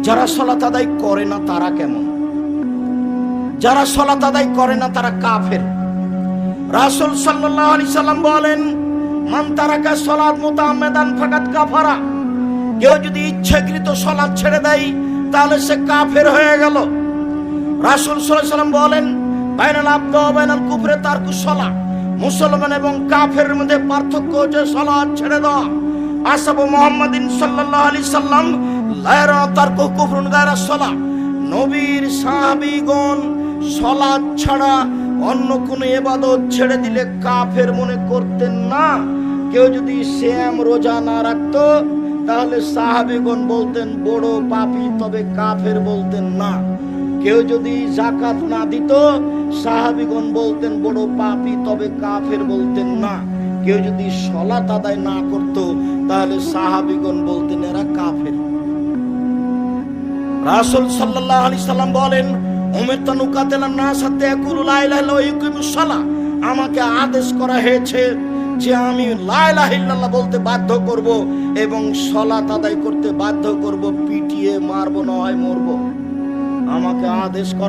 যারা সলাত আদায় করে না, তারা কেমন? যারা সলাত আদায় করে না, তারা কাফের। রাসূল সাল্লাল্লাহু আলাইহি সাল্লাম বলেন, মান তারাকা সলাত মুতাআম্মিদান ফাকাত কাফারা। কেউ যদি ইচ্ছাকৃত সলাৎ ছেড়ে দেয়, তাহলে সে কাফের হয়ে গেল। রাসুল সাল্লাম বলেন, বাইনাল আব্দ বাইনাল কুফরে, তারকু সলা মুসলমান এবং কাফের মধ্যে পার্থক্য হচ্ছে সলাদ ছেড়ে দেওয়া। আসাবু মুহাম্মাদিন সাল্লাল্লাহু আলাইহি সাল্লাম সলা। নবীর সাহাবীগণ সলাৎ ছাড়া অন্য কোনো ইবাদত ছেড়ে দিলে কাফের মনে করতেন না। কেউ যদি শ্যাম রোজা না রাখতো, তাহলে সাহাবীগণ বলতেন, বড় পাপী, তবে কাফের বলতেন না। কেউ যদি জাকাত না দিত, সাহাবিগণ বলতেন, বড় পাপী, তবে কাফের বলতেন না। কেউ যদি সলাত আদায় না করত, তাহলে সাহাবিগণ বলতেন, এরা কাফের। রাসূল সাল্লাল্লাহু আলাইহি সাল্লাম বলেন, উমের তানুকাতেলান না সাথে আমাকে আদেশ করা হয়েছে যে আমি লাইলাহিল্লাহ ইলাহা বলতে বাধ্য করব এবং সলা তাদাই করতে বাধ্য করব, পিটিয়ে মারবো, নয় মরবো। আমাকে আদেশ